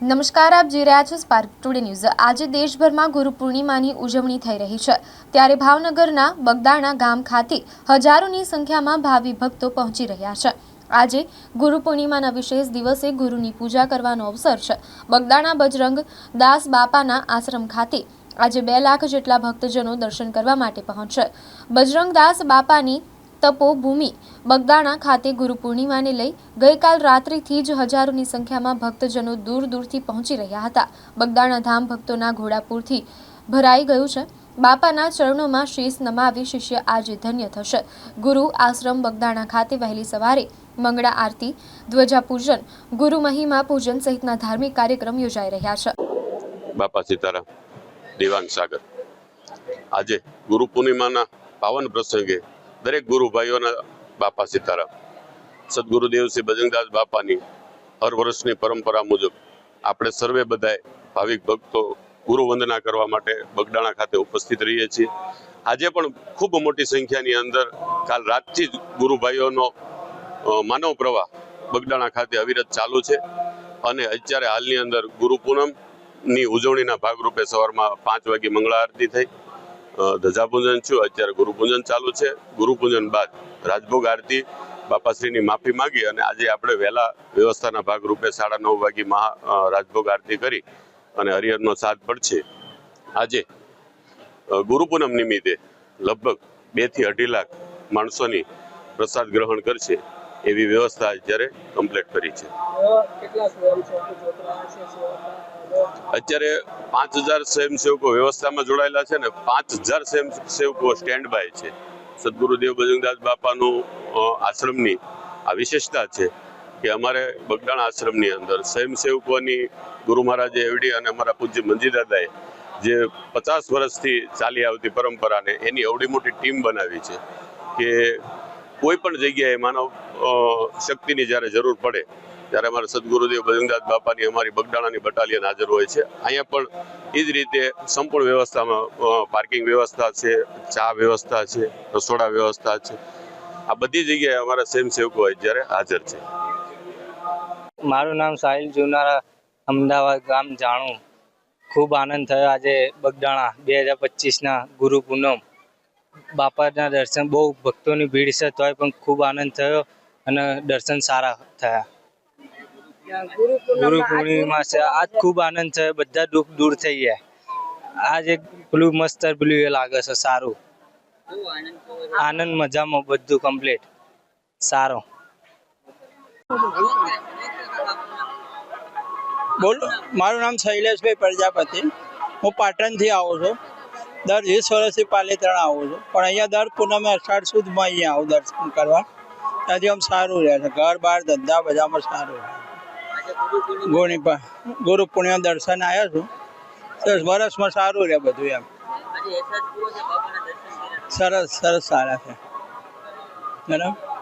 નમસ્કાર, આપ જોઈ રહ્યા છો સ્પાર્ક ટુડે ન્યૂઝ આજે દેશભરમાં ગુરુ પૂર્ણિમાની ઉજવણી થઈ રહી છે. ત્યારે ભાવનગરના બગદાણા ગામ ખાતે હજારોની સંખ્યામાં ભાવિ ભક્તો પહોંચી રહ્યા છે. આજે ગુરુ પૂર્ણિમાના વિશેષ દિવસે ગુરુની પૂજા કરવાનો અવસર છે. બગદાણા બજરંગ દાસ બાપાના આશ્રમ ખાતે આજે બે લાખ જેટલા ભક્તજનો દર્શન કરવા માટે પહોંચશે બજરંગદાસ બાપાની તપોભૂમિ બગદાણા ખાતે ગુરુ પૂર્ણિમાને લઈ ગઈકાલ રાત્રિથી જ હજારોની સંખ્યામાં ભક્તજનો દૂર દૂરથી પહોંચી રહ્યા હતા. બગદાણા ધામ ભક્તોના ઘોડાપુરથી ભરાઈ ગયું છે. બાપાના ચરણોમાં શીશ નમાવી શિષ્ય આજે ધન્ય થશે. ગુરુ આશ્રમ બગદાણા ખાતે વહેલી સવારે મંગળા આરતી ધ્વજા પૂજન ગુરુ મહિમા પૂજન સહિતના ધાર્મિક કાર્યક્રમ યોજાઈ રહ્યા છે. બાપા સીતારામ, દેવાંગ સાગર. આજે ગુરુ પૂર્ણિમાના પાવન પ્રસંગે દરેક ગુરુ ભાઈઓના બાપા સીતારામ સદગુરુદેવસિંહ ભજનદાસ બાપાની હર વર્ષની પરંપરા મુજબ આપણે સર્વે બધાએ ભાવિક ભક્તો ગુરુ વંદના કરવા માટે બગડાણા ખાતે ઉપસ્થિત રહીએ છીએ. આજે પણ ખૂબ મોટી સંખ્યાની અંદર કાલ રાતથી જ ગુરુ ભાઈઓનો માનવ પ્રવાહ બગડાણા ખાતે અવિરત ચાલુ છે અને અત્યારે હાલની અંદર ગુરુ પૂનમની ઉજવણીના ભાગરૂપે સવારમાં પાંચ વાગે મંગળા આરતી થઈ. ધજાપૂજન છું અત્યારે ગુરુપૂજન ચાલુ છે. ગુરુપૂજન બાદ રાજભોગ આરતી બાપાશ્રીની માફી માંગી અને આજે આપણે વહેલા વ્યવસ્થાના ભાગરૂપે સાડા નવ વાગે મહા રાજભોગ આરતી કરી અને હરિહરનો સાથ પડશે આજે ગુરુપૂનમ નિમિત્તે લગભગ બેથી અઢી લાખ માણસોની પ્રસાદ ગ્રહણ કરશે. એવી વ્યવસ્થા અત્યારે કમ્પ્લીટ કરી છે. અત્યારે પાંચ હજાર સ્વયંસેવકો વ્યવસ્થામાં જોડાયેલા છે ને પાંચ હજાર સ્વયંસેવકો સ્ટેન્ડ બાય છે. સદગુરુદેવ બજરંગદાસ બાપાનું આશ્રમની આ વિશેષતા છે કે અમારે બગડાણ આશ્રમની અંદર સ્વયંસેવકોની ગુરુ મહારાજે એવડી અને અમારા પૂજ્ય મંજી દાદાએ જે પચાસ વર્ષથી ચાલી આવતી પરંપરાને એની એવડી મોટી ટીમ બનાવી છે કે કોઈ પણ જગ્યાએ માનવ શક્તિની જ્યારે જરૂર પડે, ત્યારે અમારા સદગુરુદેવ બજરંગદાસ બાપાની અમારી બગડાણાની બટાલિયન હાજર હોય છે. અહીંયા પણ એ જ રીતે સંપૂર્ણ વ્યવસ્થામાં પાર્કિંગ વ્યવસ્થા છે, ચા વ્યવસ્થા છે, રસોડા વ્યવસ્થા છે. આ બધી જગ્યાએ અમારા સ્વયંસેવકો જ્યારે હાજર છે. મારું નામ સાહિલ જુનારા, અમદાવાદ ગામ જાણું. ખૂબ આનંદ થયો આજે બગડાણા બે હજાર પચીસના ગુરુ પૂનમ. બાપાના દર્શન બહુ ભક્તોની ભીડ છે તોય પણ ખૂબ આનંદ થયો અને દર્શન સારા થયા. ગુરુ પૂર્ણિમા છે. આજ ખૂબ આનંદ થયો. બધા દુઃખ દૂર થઈ ગયા. આજ એક પેલું મસ્ત પેલું એ લાગે છે, સારું. આનંદ, મજામાં બધું કમ્પ્લીટ સારું. બોલો, મારું નામ શૈલેષભાઈ પ્રજાપતિ. હું પાટણથી આવું છું. દર વીસ વર્ષથી પાલીતાણા આવું છું. પણ અહીંયા દર પૂનમે અષાઢ સુધમાં અહીંયા આવું દર્શન કરવા. ત્યાંથી આમ સારું રહે છે. ઘર બાર ધંધા બધામાં સારું રહે ગુણી ગુરુ પુણ્ય દર્શન આવ્યા છું. સરસ વરસમાં સારું રહે બધું એમ. સરસ સરસ સારા છે. બરાબર